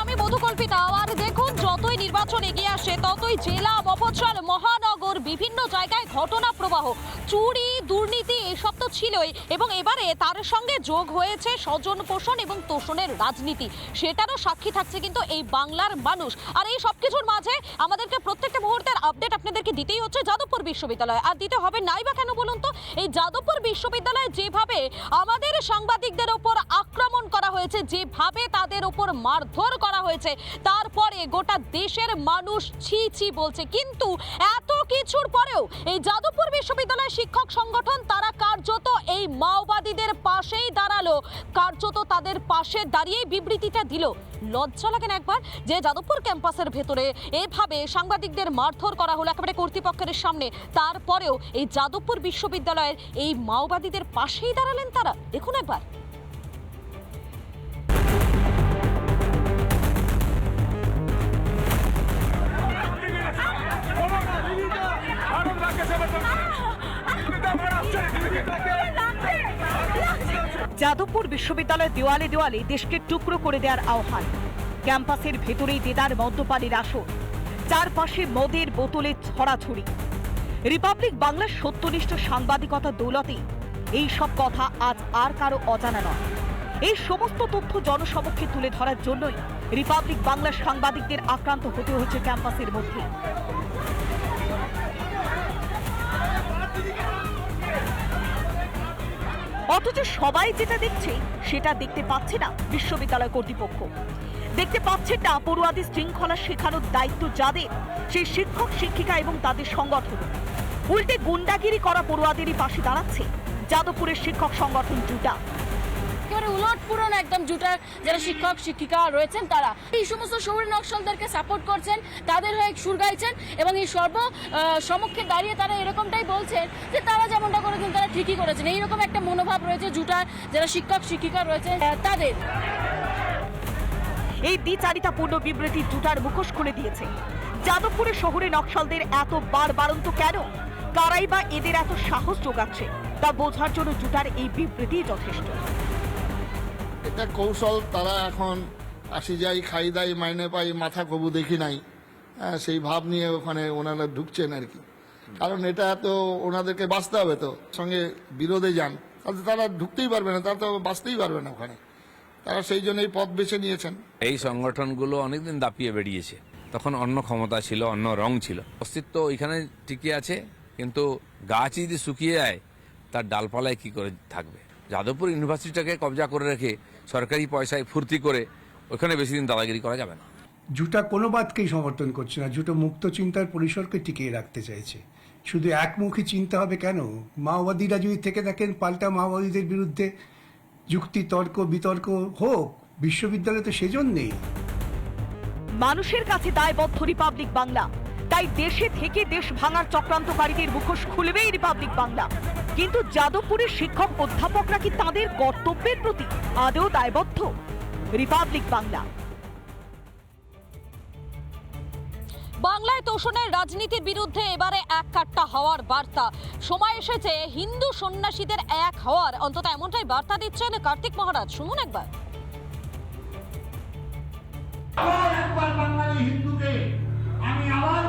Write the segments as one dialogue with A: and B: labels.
A: আমি মধুকল্পিতা আর দেখুন, যতই নির্বাচন এগিয়ে আসে ততই জেলা, মফস্বল, মহানগর, বিভিন্ন জায়গায় ঘটনা প্রবাহ। চুরি, দুর্নীতি, এসব তো ছিলই। এবং এবারে তার সঙ্গে যোগ হয়েছে স্বজন পোষণ এবং তোষণের রাজনীতি। সেটারও সাক্ষী থাকছে কিন্তু এই বাংলার মানুষ। আর এই সব কিছুর মাঝে আমাদেরকে প্রত্যেকটা মুহূর্তের আপডেট আপনাদেরকে দিতেই হচ্ছে যাদবপুর বিশ্ববিদ্যালয়। আর দিতে হবে নাই বা কেন বলুন তো? এই যাদবপুর বিশ্ববিদ্যালয়ে যেভাবে আমাদের সাংবাদিকদের ওপর হয়েছে, যেভাবে তাদের ওপর মারধর করা হয়েছে, তারপরে গোটা দেশের মানুষ ছি ছি বলছে। কিন্তু এত কিছুর পরেও এই যাদবপুর বিশ্ববিদ্যালয় শিক্ষক সংগঠন, তারা কার্যত এই মাওবাদীদের পাশেই দাঁড়াল। কার্যত তাদের পাশে দাঁড়িয়েই বিবৃতিটা দিল। লজ্জা লাগেন একবার যে যাদবপুর ক্যাম্পাসের ভেতরে এভাবে সাংবাদিকদের মারধর করা হলো একেবারে কর্তৃপক্ষের সামনে। তারপরেও এই যাদবপুর বিশ্ববিদ্যালয়ের এই মাওবাদীদের পাশেই দাঁড়ালেন তারা? দেখুন একবার।
B: যাদবপুর বিশ্ববিদ্যালয়ের দেওয়ালে দেওয়ালে দেশকে টুকরো করে দেওয়ার আহ্বান। ক্যাম্পাসের ভেতরেই দেদার মদ্যপানের আসর। চারপাশে মদের বোতলে ছড়াছড়ি। রিপাবলিক বাংলার সত্যনিষ্ঠ সাংবাদিকতা দৌলতে এই সব কথা আজ আর কারও অজানা নয়। এই সমস্ত তথ্য জনসমক্ষে তুলে ধরার জন্যই রিপাবলিক বাংলার সাংবাদিকদের আক্রান্ত হতে হয়েছে ক্যাম্পাসের মধ্যে। অথচ সবাই যেটা দেখছে, সেটা দেখতে পাচ্ছে না বিশ্ববিদ্যালয় কর্তৃপক্ষ। দেখতে পাচ্ছেন না পড়ুয়াদের শৃঙ্খলা শেখানোর দায়িত্ব যাদের, সেই শিক্ষক, শিক্ষিকা এবং তাদের সংগঠন। উল্টে গুন্ডাগিরি করা পড়ুয়াদেরই পাশে দাঁড়াচ্ছে। যাদবপুরের শিক্ষক সংগঠন জুটা।
C: একেবারে উলট পুরন একদম জুটার যারা শিক্ষক, শিক্ষিকা রয়েছেন তারা। এই সমস্ত শহুরে নকশালদেরকে সাপোর্ট করছেন, তাদের হয়ে সুর গাইছেন এবং এই সর্ব সমক্ষে দাঁড়িয়ে তারা এরকমটাই বলছেন যে তারা যেমনটা করেছেন তারা ঠিকই করেছেন। এইরকম একটা মনোভাব রয়েছে জুটার যারা শিক্ষক, শিক্ষিকা রয়েছেন তাদের।
B: এই দ্বিচারিতাপূর্ণ বিবৃতি জুটার মুখোশ খুলে দিয়েছে। যাদবপুরের শহরে নকশালদের এত বার বারন্ত কেন? কারাই বা এদের এত সাহস যোগাচ্ছে? তা বোঝার জন্য জুটার এই বিবৃতি যথেষ্ট।
D: এটা কৌশল তারা এখন আসি যাই খাই দাই মাইনে পাই মাথা কবু দেখি নাই। হ্যাঁ, সেই ভাব নিয়ে ওখানে ওনারা ঢুকছেন আর কি। কারণ এটা তো ওনাদেরকে বাঁচতে হবে তো। সঙ্গে বিরোধে যান। তাহলে তারা ঢুকতেই পারবে না তারা তো বাঁচতেই পারবে না ওখানে। তারা সেই জন্য এই পথ বেছে নিয়েছেন।
E: এই সংগঠনগুলো অনেকদিন দাপিয়ে বেরিয়েছে তখন অন্য ক্ষমতা ছিল অন্য রং ছিল। অস্তিত্ব ওইখানে টিকে আছে কিন্তু গাছ যদি শুকিয়ে যায় তার ডালপালায় কি করে থাকবে? যাদবপুর ইউনিভার্সিটিটাকে কবজা করে রেখে সরকারি পয়সায় ফুর্তি করে ওখানে বেশি দিন দাদাগিরি করা যাবে না।
F: জুটা কোনো বাদকেই সমর্থন করছে না। জুটো মুক্ত চিন্তার পরিসরকে টিকিয়ে রাখতে চাইছে। শুধু একমুখী চিন্তা হবে কেন? মাওবাদীরা যদি থেকে থাকেন পাল্টা মাওবাদীদের বিরুদ্ধে যুক্তি তর্ক বিতর্ক হোক বিশ্ববিদ্যালয় তো সেজন্যেই।
B: মানুষের কাছে দায়বদ্ধ রিপাবলিক বাংলা। তাই দেশে থেকে দেশ ভাঙার চক্রান্তকারীদের মুখোশ খুলবেই রিপাবলিক বাংলা। কিন্তু যাদবপুরের শিক্ষক অধ্যাপকরা কি তাদের কর্তব্যের প্রতি আদৌ দায়বদ্ধ? রিপাবলিক বাংলা।
A: বাংলায় তোষণের রাজনীতির বিরুদ্ধে এবারে এক কাট্টা হওয়ার বার্তা। সময় এসেছে হিন্দু সন্ন্যাসীদের এক হওয়ার। অন্তত এমনটাই বার্তা দিচ্ছেন কার্তিক মহারাজ। শুনুন একবার।
G: আবার একবার বাঙালি হিন্দুকে আমি আবার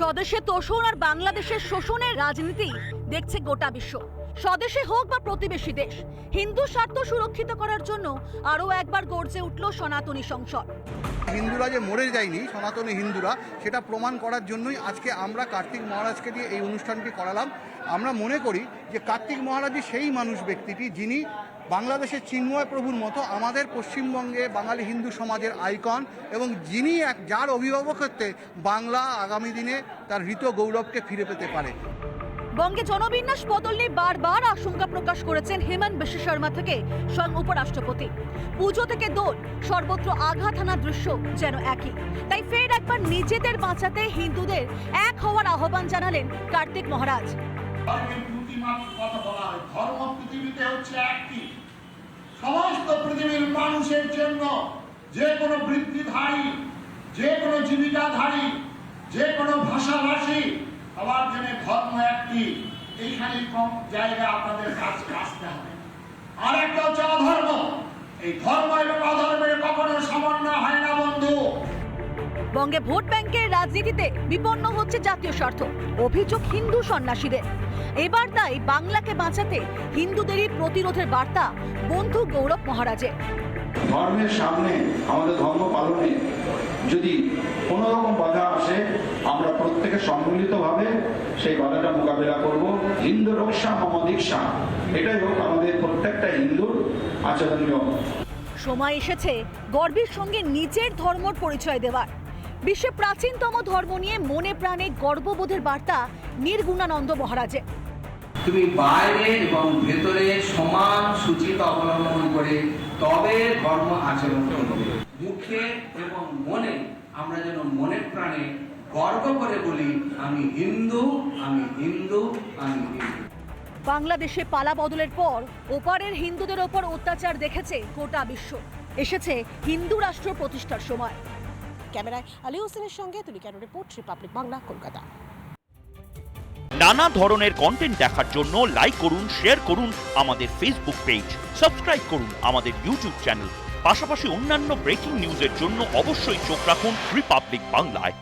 B: স্বদেশে তোষণ আর বাংলাদেশের শোষণের রাজনীতি দেখছে গোটা বিশ্ব। স্বদেশে হোক বা প্রতিবেশী দেশ, হিন্দু স্বার্থ সুরক্ষিত করার জন্য আরও একবার গর্জে উঠল সনাতনী সংসদ।
H: হিন্দুরা যে মরে যায়নি, সনাতনী হিন্দুরা, সেটা প্রমাণ করার জন্যই আজকে আমরা কার্তিক মহারাজকে দিয়ে এই অনুষ্ঠানটি করালাম। আমরা মনে করি যে কার্তিক মহারাজই সেই মানুষ ব্যক্তিটি যিনি বাংলাদেশের চিন্ময় প্রভুর মতো আমাদের পশ্চিমবঙ্গে বাঙালি হিন্দু সমাজের আইকন এবং যিনি এক যার অভিভাবকত্বে বাংলা আগামী দিনে তার হৃত গৌরবকে ফিরে পেতে পারে।
B: বঙ্গে জনবিন্যাস বদল নিয়ে বারবার আশঙ্কা প্রকাশ করেছেন হেমন্ত বিশ্ব শর্মা থেকে স্বয়ং উপরাষ্ট্রপতি। পুজো থেকে দোল, সর্বত্র আঘাত হানা দৃশ্য যেন একই। তাই ফের একবার নিজেদের বাঁচাতে হিন্দুদের এক হওয়ার আহ্বান জানালেন কার্তিক মহারাজ।
G: ধর্মের দুটি মাত্র কথা বলা হয়। ধর্ম পৃথিবীতে হচ্ছে একটি। সমস্ত পৃথিবীর মানুষের জন্য যে কোনো বৃত্তিধারী, যে কোনো জীবিকাধারী, যে কোনো ভাষাভাষী, সবার জন্য ধর্ম এক এইখানে কম জায়গা আপনাদের কাজ আসতে হবে। আর একটা হচ্ছে অধর্ম। এই ধর্ম এবং অধর্মের কখনো সমন্বয় হয় না
I: বঙ্গে ভোট ব্যাংকের রাজনীতিতে বিপন্ন হচ্ছে জাতীয় স্বার্থ। অভিযোগ হিন্দু সন্ন্যাসীদের। এবার তাই বাংলাকে বাঁচাতে হিন্দুদেরই প্রতিরোধের বার্তা বন্ধু গৌরব মহারাজের
J: ধর্মের সামনে আমাদের ধর্ম পালনে যদি কোনো রকম বাধা আসে আমরা প্রত্যেকে সম্মিলিতভাবে সেই বাধাটা মোকাবিলা করব। হিন্দু রক্ষা মম দীক্ষা। এটাই হোক আমাদের প্রত্যেকটা হিন্দুর আচরণীয়।
I: সময় এসেছে গর্বের সঙ্গে নিজের ধর্মর পরিচয় দেওয়ার। বিশ্বের প্রাচীনতম ধর্ম নিয়ে মনে প্রাণে গর্ববোধের বার্তা নির্গুণানন্দ মহারাজের।
K: তুমি বাইরে এবং ভেতরে সমান সূচিত অবলম্বন করে তবে ধর্ম আচরণ করবে। মুখে এবং মনে আমরা যেন মনের প্রাণে গর্ব করে বলি আমি হিন্দু আমি হিন্দু আমি হিন্দু।
I: বাংলাদেশে পালা বদলের পর ওপারের হিন্দুদের ওপর অত্যাচার দেখেছে গোটা বিশ্ব। এসেছে হিন্দু রাষ্ট্র প্রতিষ্ঠার সময়।
L: ক্যামেরায় আলী হোসেনের সঙ্গে তুলিকার রিপোর্ট রিপাবলিক বাংলা, কলকাতা।
M: নানা ধরনের কন্টেন্ট দেখার জন্য লাইক করুন শেয়ার করুন আমাদের ফেসবুক পেজ সাবস্ক্রাইব করুন আমাদের ইউটিউব চ্যানেল পাশাপাশি অন্যান্য ব্রেকিং নিউজের জন্য অবশ্যই চোখ রাখুন রিপাবলিক বাংলায়